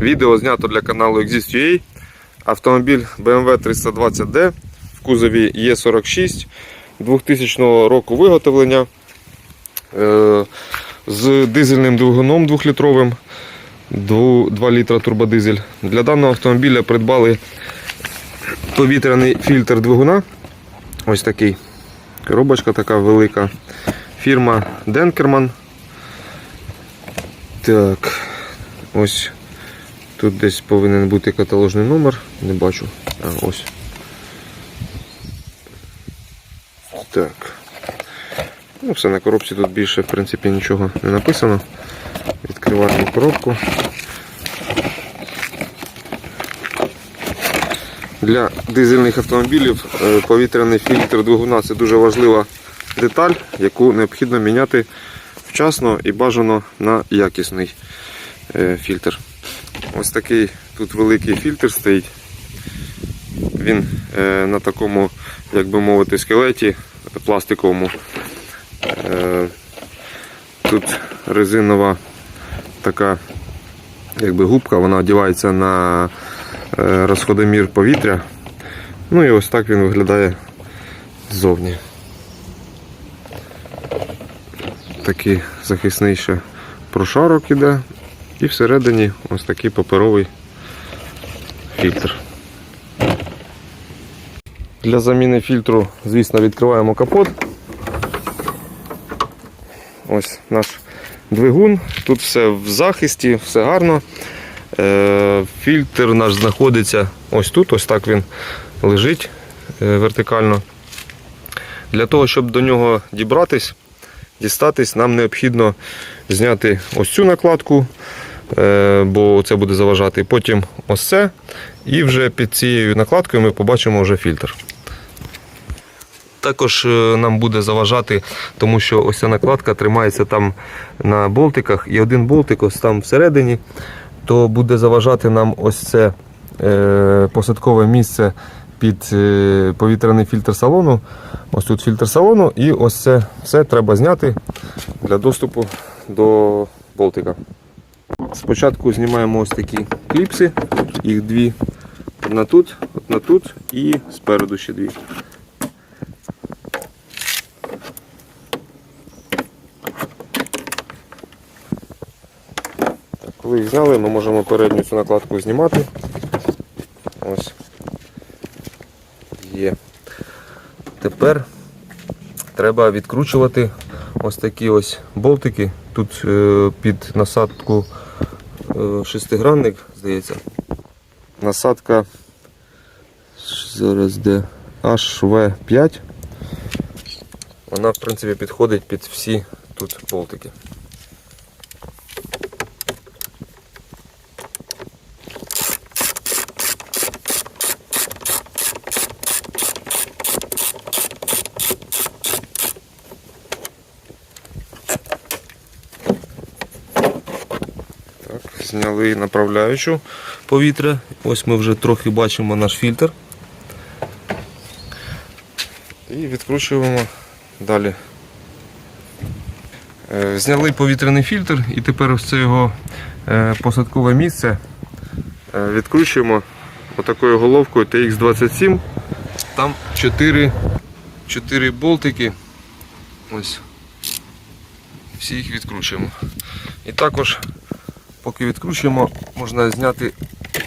Відео знято для каналу Exist.ua. Автомобіль BMW 320D в кузові Е46 2000 року виготовлення е, з дизельним двигуном 2-літровим, 2 літра турбодизель. Для даного автомобіля придбали повітряний фільтр двигуна. Ось такий. Коробочка така велика. Фірма Денкерман. Так, ось тут десь повинен бути каталожний номер, не бачу. А, ось. Так. Ну, все на коробці тут більше, в принципі, нічого не написано. Відкриваємо коробку. Для дизельних автомобілів е, повітряний фільтр двигуна це дуже важлива деталь, яку необхідно міняти вчасно і бажано на якісний е, фільтр. Ось такий тут великий фільтр стоїть. Він е, на такому, як би мовити, скелеті пластиковому. Е, Тут резинова така якби губка, вона одягається на е, розходомір повітря. Ну і ось так він виглядає ззовні. Такий захисний ще прошарок іде. І всередині ось такий паперовий фільтр. Для заміни фільтру, звісно, відкриваємо капот. Ось наш двигун. Тут все в захисті, все гарно. Е, Фільтр наш знаходиться ось тут, ось так він лежить е, вертикально. Для того, щоб до нього дібратись, дістатись, нам необхідно зняти ось цю накладку, бо це буде заважати. Потім ось це. І вже під цією накладкою ми побачимо вже фільтр. Також е, нам буде заважати, тому що ось ця накладка тримається там на болтиках, і один болтик ось там всередині, то буде заважати нам ось це е, посадкове місце під е, повітряний фільтр салону. Ось тут фільтр салону, і ось це все треба зняти для доступу до болтика. Спочатку знімаємо ось такі кліпси, їх дві. Одна тут, одна тут і спереду ще дві. Коли їх зняли, ми можемо передню цю накладку знімати. Ось. Є. Тепер треба відкручувати ось такі ось болтики. Тут е, під насадку шестигранник, здається. Насадка зараз де HV5. Вона в принципі підходить під всі тут болтики. Так, зняли направляючу повітря. Ось ми вже трохи бачимо наш фільтр. І відкручуємо далі. Е, Зняли повітряний фільтр і тепер ось це його е, посадкове місце е, відкручуємо отакою головкою TX27. Там 4, 4 болтики. Ось. Всі їх відкручуємо. І також, поки відкручуємо, можна зняти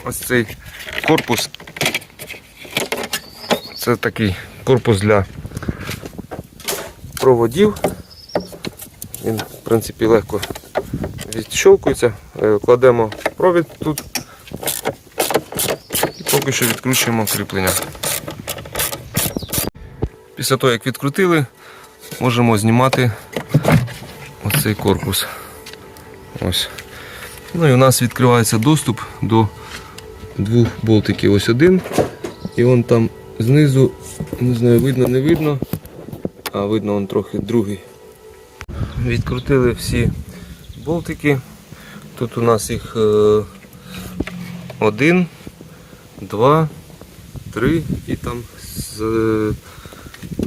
ось цей корпус. Це такий корпус для проводів. Він, в принципі, легко відщолкується. Е, Кладемо провід тут і поки що відкручуємо кріплення. Після того, як відкрутили, можемо знімати оцей корпус. Ось. Ну і у нас відкривається доступ до двох болтиків. Ось один. І вон там знизу, не знаю, видно, не видно, а видно он трохи другий. Відкрутили всі болтики. Тут у нас їх е, один, два, три і там з, е,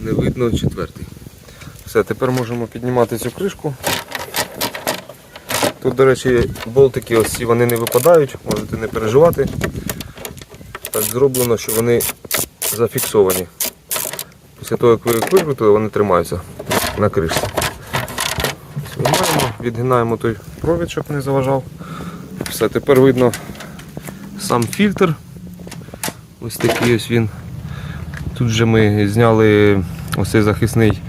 не видно четвертий. Все, тепер можемо піднімати цю кришку. Тут, до речі, болтики ось ці вони не випадають, можете не переживати. Так зроблено, що вони зафіксовані. Після того, як ви їх викрутили, вони тримаються на кришці. Виймаємо, відгинаємо той провід, щоб не заважав. Все, тепер видно сам фільтр. Ось такий ось він. Тут же ми зняли ось цей захисний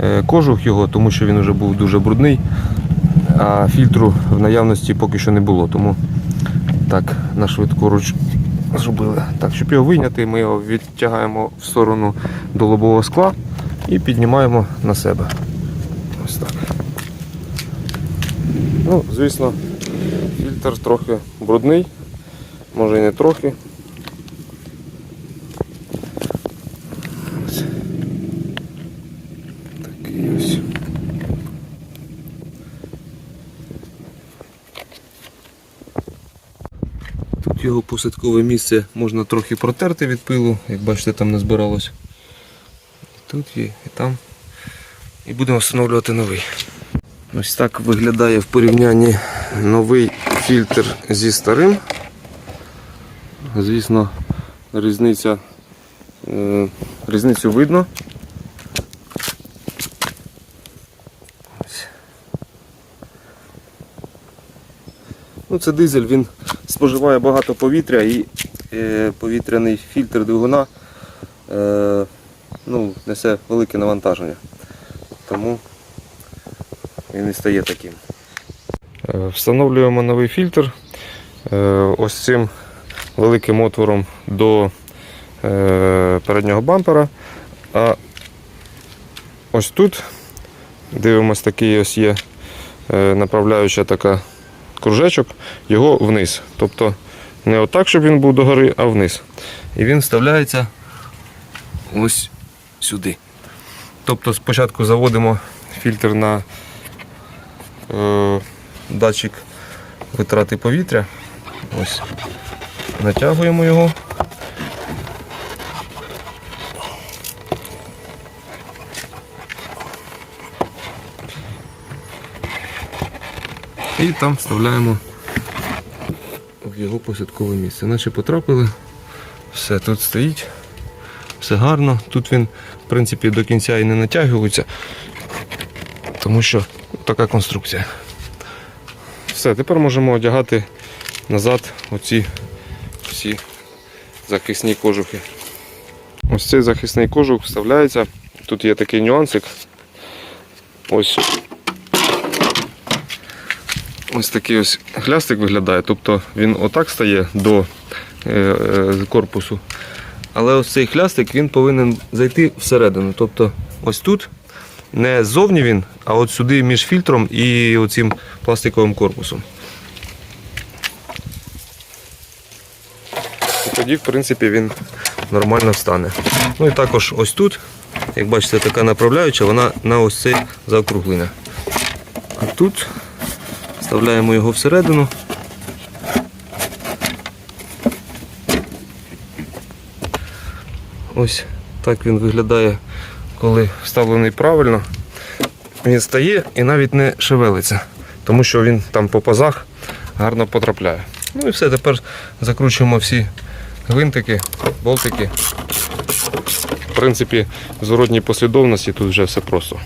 е, кожух його, тому що він вже був дуже брудний, а фільтру в наявності поки що не було. Тому так на швидку руч зробили. Так, щоб його вийняти, ми його відтягаємо в сторону до лобового скла і піднімаємо на себе. Ось так. Ну, звісно, фільтр трохи брудний, може і не трохи. Ось. Такий ось. Тут його посадкове місце можна трохи протерти від пилу, як бачите, там не збиралось. Тут є і там. І будемо встановлювати новий. Ось так виглядає в порівнянні новий фільтр зі старим. Звісно, різниця, е, різницю видно. Ну, це дизель, він споживає багато повітря і е, повітряний фільтр двигуна е, ну, несе велике навантаження. Тому він і стає таким. Е, Встановлюємо новий фільтр ось цим великим отвором до переднього бампера. А ось тут дивимось, такий ось є направляюча така кружечок, його вниз. Тобто не отак, щоб він був догори, а вниз. І він вставляється ось сюди. Тобто спочатку заводимо фільтр на е, датчик витрати повітря. Ось. Натягуємо його. І там вставляємо в його посадкове місце. Наче потрапили. Все тут стоїть. Все гарно. Тут він, в принципі, до кінця і не натягується, тому що така конструкція. Все, тепер можемо одягати назад оці всі захисні кожухи. Ось цей захисний кожух вставляється. Тут є такий нюансик. Ось ось такий ось хлястик виглядає. Тобто він отак стає до е, е, корпусу. Але ось цей хлястик він повинен зайти всередину. Тобто ось тут не ззовні він, а от сюди між фільтром і оцим пластиковим корпусом. І тоді, в принципі, він нормально встане. Ну і також ось тут, як бачите, така направляюча, вона на ось це заокруглення. А тут вставляємо його всередину. Ось так він виглядає, коли вставлений правильно. Він стає і навіть не шевелиться, тому що він там по пазах гарно потрапляє. Ну і все, тепер закручуємо всі гвинтики, болтики. В принципі, в зворотній послідовності тут вже все просто.